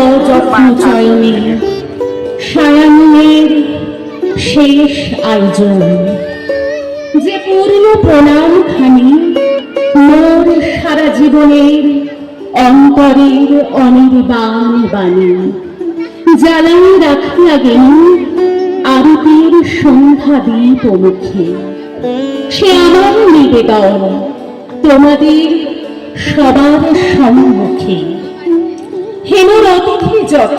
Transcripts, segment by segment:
সযত্ন চয়নে শেষ আয়োজন। যে পূর্ণ প্রণাম খানি মোর সারা জীবনের অন্তরের অনির্বাণ বাণী। জ্বালাই রাখিয়া গেল আরতির সন্ধ্যা দ্বীপ মুখে। সে আমার নিবেদন তোমাদের সবার সম্মুখে। হেমর অতিথি যত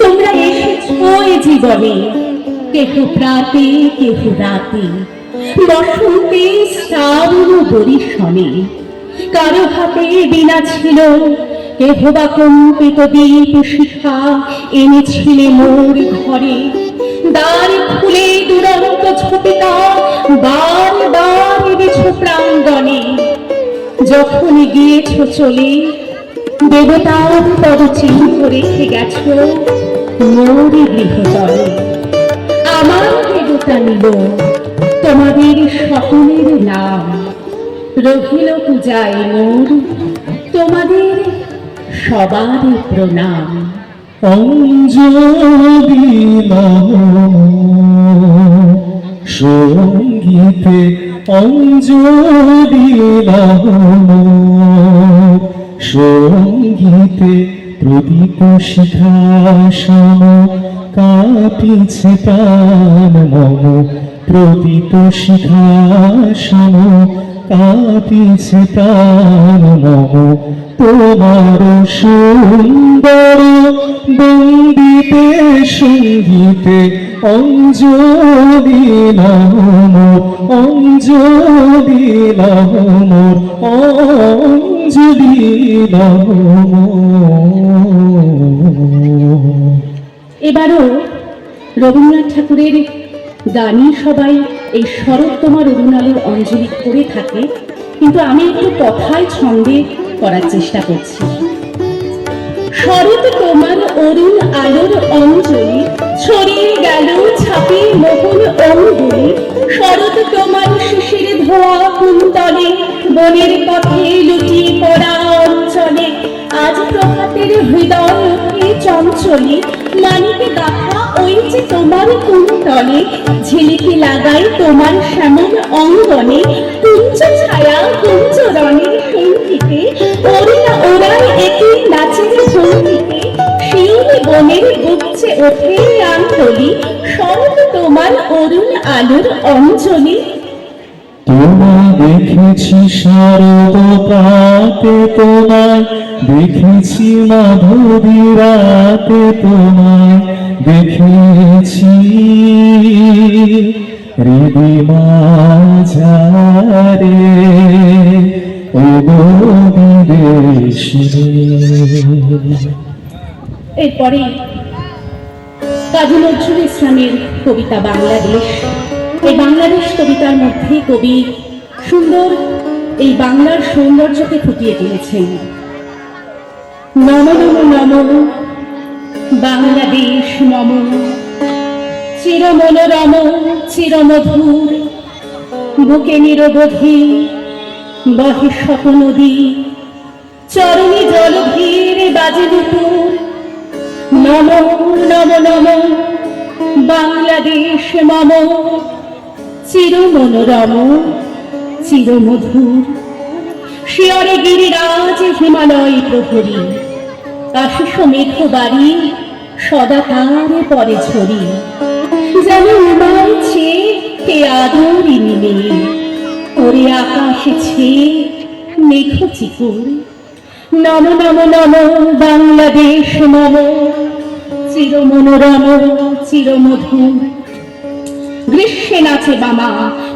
তোমরা এসেছ এ জীবনে, কেহ প্রাতে, কেহ রাতে, বসন্তে, শ্রাবণ বরিশনে কারও হাতে বিনা ছিল, কেহ বা কম্পিত দীপ শিখা এনেছিলে মোর ঘরে। দ্বার খুলে দুরন্ত ঝোপিতা বার বার এনেছ প্রাঙ্গণে, যখন গিয়েছ চলে দেবতার পদ চিহ্ন রেখে গেছ। মোর গৃহতলে আমার দেবতা নিল। তোমাদের সকলের নাম রহিল পূজায় মোর। তোমাদের সবার প্রণাম। অঞ্জলি সঙ্গীতে অঞ্জলি সঙ্গীতে প্রদীপ শিখাসন কাটিছে প্রাণ মম। প্রদীপ শিখাসন কাটিছে প্রাণ মম। তোমার সুন্দর বন্দিতে সঙ্গীতে অঞ্জলি নাম অঞ্জলি নাম, অঞ্জলি নাম এবারও রবীন্দ্রনাথ ঠাকুরের গানই সবাই এই শরৎ তোমার অরুণালের অঞ্জলি করে থাকে, কিন্তু আমি একটু কথায় ছন্দে করার চেষ্টা করছি। শরৎ তোমার অরুণ আলোর অঞ্জলি, ছড়িয়ে গেল ছাপে মোহন অঙ্গুলি শরৎ তোমার বনের পথে লুটিয়ে পড়া অঞ্চলে, আজ প্রভাতের হৃদয় ওঠে চঞ্চলে, মানিকে দেখা ওই যে তোমার কুন্তলে, ঝিলিকি লাগাই তোমার শ্যামল অঙ্গনে কুঞ্চ ছায়া কুঞ্চ রণের সঙ্গীতে ওরা ওরাই একই নাচের ভঙ্গিতে শিউলি বনের বুকছে ওঠে আন্তলি শরৎ তোমার অরুণ আলোর অঞ্জলি। তোমায় দেখেছি শারদ পাতে, তোমায় দেখেছি মাধবী রাতে, তোমায় দেখেছি হৃদি মাঝারে। এরপরে কাজী নজরুল ইসলামের কবিতা বাংলাদেশ এই বাংলাদেশ কবিতার মধ্যে কবি সুন্দর এই বাংলার সৌন্দর্যকে ফুটিয়ে তুলেছেন। নম নম নম, বাংলাদেশ মম চির মনোরম চির মধুর বুকে নিরবধি, বহে শত নদী চরণী জলধীর বাজে দুপুর নম নম নম, বাংলাদেশ মম চির মনোরম চির মধুর শিয়রে গিরিরাজ হিমালয় প্রহরী আশিস মেঘ বাড়ি, সদা তারে পরে ঝরি। যেন উমাইছে হে আদরি নিলে ওরে আকাশে ছে মেঘ চিকুর। নম নম নম, বাংলাদেশ মম চির মনোরম চির মধুর গ্রীষ্মে নাচে বামা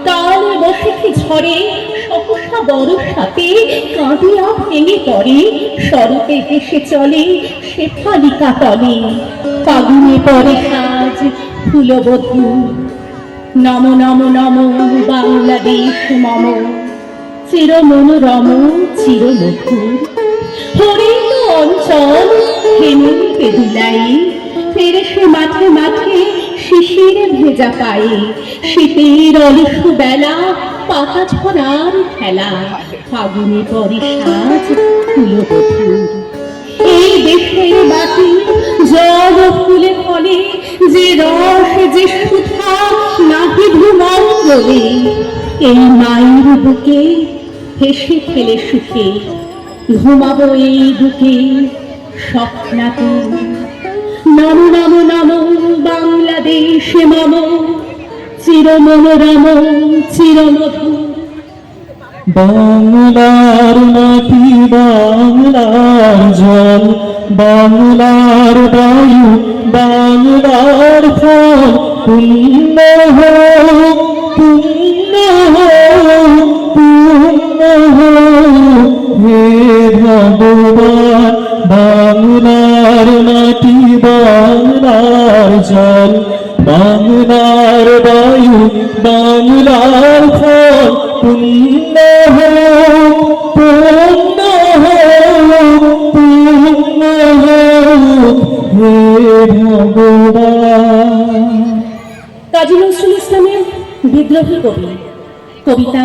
তালে বসেছে ঝরে? সহসা বরসাতে কাঁদিয়া ভেঙে পড়ে। সরতে হেসে চলে শেফালিকা তলে। ফাগুনে পরে সাজ ফুলবধূ। নম নম নম, বাংলাদেশ, মম। চির মনোরম চির মধুর হরিত অঞ্চল, হেমন্তে দুলাই ফেরে সে মাঠে মাঠে শিশির ভেজা পায়ে, শীতের অলস বেলা, পাতা ছড়ার খেলা, ফাগুনে পরে সাজ ফুলো এই দেশের বাতি, জল ফুলে ফলে যে রস, যে সুথা নাকি ভুমন বলে। এই মায়ের বুকে হেসে ফেলে সুখে, ঘুমাবো এই বুকে স্বপ্নাতুর নম নম নম, বাংলাদেশে মম চির মনোরম চিরমধুর। বাংলার মাটি, বাংলার জল, বাংলার বায়ু, বাংলার ফল। পুণ্য হোক পুণ্য হোক পুণ্য হোক হে ভগবান। কাজী নজরুল ইসলামের বিদ্রোহী কবি, কবিতা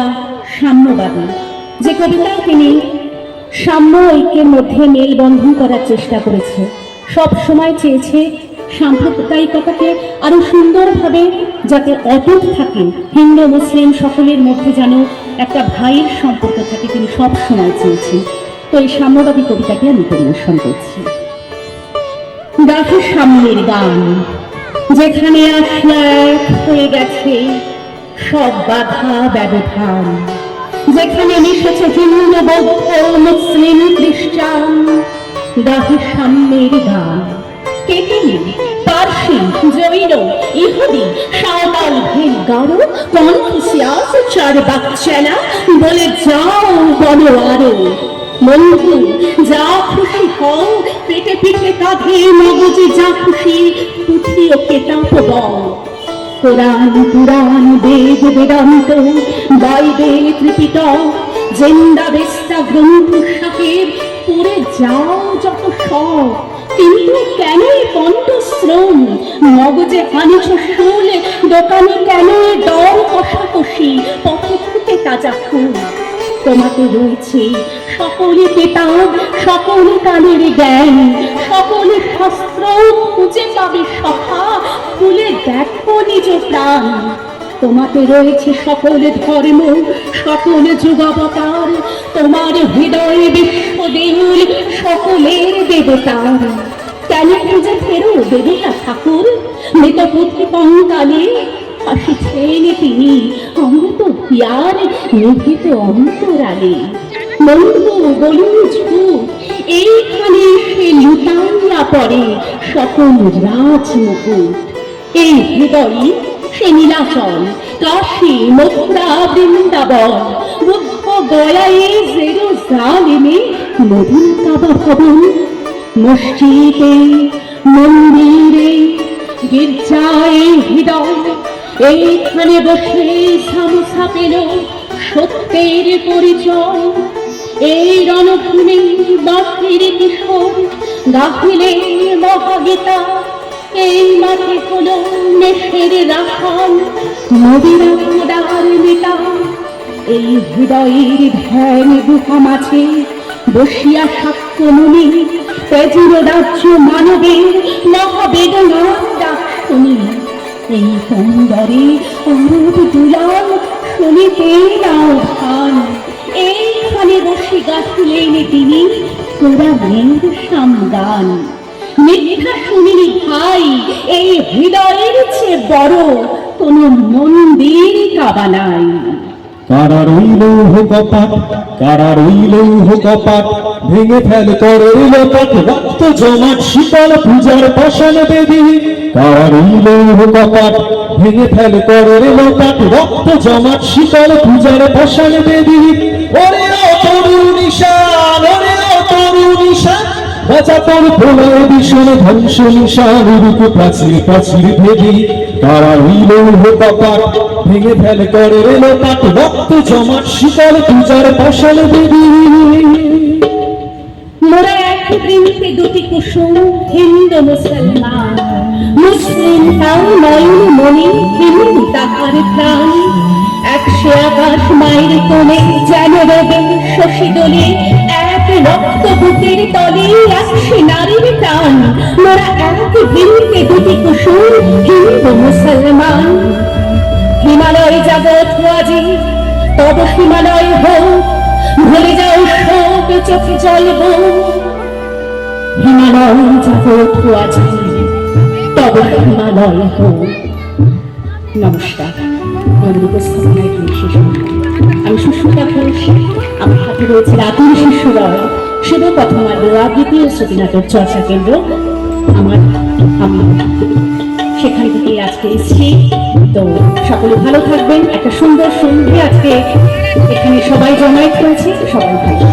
সাম্যবাদী। যে কবিতায় তিনি সাম্য ঐক্যের মধ্যে মেলবন্ধন করার চেষ্টা করেছে, সব সময় চেয়েছে সাম্প্রদায়িকতাকে সুন্দরভাবে যাতে অটুট থাকে হিন্দু, মুসলিম সকলের মধ্যে যেন একটা ভাইয়ের সম্পর্ক থাকে তিনি সব সময় চেয়েছেন। তো এই সাম্যবাদী আমি পরিবেশন করছি। গাছে সামনের গান যেখানে আসলা হয়ে গেছে সব বাধা ব্যবধান, যেখানে মিশেছে হিন্দু, বৌদ্ধ, মুসলিম, খ্রিস্টান। গাহে সামনের গান পার্সি, জৈন, ইহুদি, সাঁওতাল কনফুসিয়াস, চার বাচ্চালা বলে যাও বলো আরও। বন্ধু, যা খুশি হও, পেটে পিঠে কাঁধে মগজে যা খুশি পুঁথি ও কেতাব বল। Quran Purana, Veda, Vedanta Bible Tripitaka Zend Avesta, Granth Sahib পড়ে যাও যত সব। কিন্তু কেন এই কণ্ঠশ্রম? মগজে হানিছ শুল দোকানে কেন দর তোমাকে রয়েছে। সকলে কেতাব, সকলে কালের জ্ঞান, সকলে শাস্ত্র খুঁজে পাবে সখা খুলে দেখো নিজ প্রাণ। তোমাকে রয়েছে সকল ধর্ম, সকল যুগাবতার, তোমার হৃদয়ে বিশ্ব দেউল সকলের দেবতার। কেন খুঁজে ফেরো দেবিকা ঠাকুর? মৃত কঙ্কালে আসিছেন তিনি অমৃত হিয়ার নিহিত অন্তরালে। বন্ধু বলুন এইখানে সে লুটাইয়া পড়ে সকল রাজমুকুট এই হৃদয়ে সে নীলাচল কাশী মথুরা, বৃন্দাবন, বুদ্ধ গয়ায়ে জেরুজালেমে মদিন কাবা ভবন। মসজিদে, মন্দিরে গির্জায় হৃদয় এইখানে বসে সামসা পেল সত্যের পরিচয়। এই রণভূমি বাকির কিশোর, গাহিলে মহাগীতা। এই মাঠে হলো নেশের রাখাল, নদীর খোদার নেতা এই হৃদয়ের ধ্যান গুহা মাঝে বসিয়া সাক্ষ্য মুনি তেজির রাজ্য মানবের মহাবেদনার ডাক শুনি এই সুন্দরে অরূপ দুলাল শুনিতে নাও ভান। এইখানে বসে গাছিলেন তিনি কোরআনের সামগান মিথ্যা শুনিনি ভাই, এই হৃদয়ের চেয়ে বড় কোন মন্দির কাবা নাই। কারা রইল কপাট কারা রইল কপাট ভেঙে ফেল করে লোপাট রক্ত জমাট শীতল পূজার পাষাণ দেবী কারা রইল কপাট ভেঙে ফেল করে লোপাট, রক্ত জমাট, শীতল পূজার পাষাণ দেবী ওরে তরু নিশান ওরে তরু প্রলয় ভীষণ ধ্বংস নিশান, রূপ প্রাচীর প্রাচীর ভেদি। তারা হইল কপাট ভেঙে ফেল করে রেল পাট রক্ত জমাট, শীতল পূজার মোরা এক দুটি কুসুম হিন্দু মুসলমান? মুসলিম তাও নয়ন মনি হিন্দু তাহার প্রাণ। একশো আকাশ মায়ের কোলে যেন রবে শশী দোলে, এক রক্ত বুকের তলে একশো নারীর প্রাণ। মোরা এক বৃন্তে দুটি কুসুম হিন্দু মুসলমান। হিমালয় যাবৎ আজি, তব হিমালয় হোক, ভুলে যাও শোক চোখে জলব হিমালয় যাবৎ আজি তব হিমালয় হোক নমস্কার। আমি সুস্মিতা ঘোষ। আমার হাতে রয়েছে রাতুল শিশুরয় শিব প্রথমার্গ আবৃত্তি ও শ্রুতিনাটক চর্চা কেন্দ্র। আমার আমি সেখান থেকে আজকে এসেছি। তো সকলে ভালো থাকবেন। একটা সুন্দর সন্ধে আজকে এখানে সবাই জমায়েত করেছে, সবাই ভালো।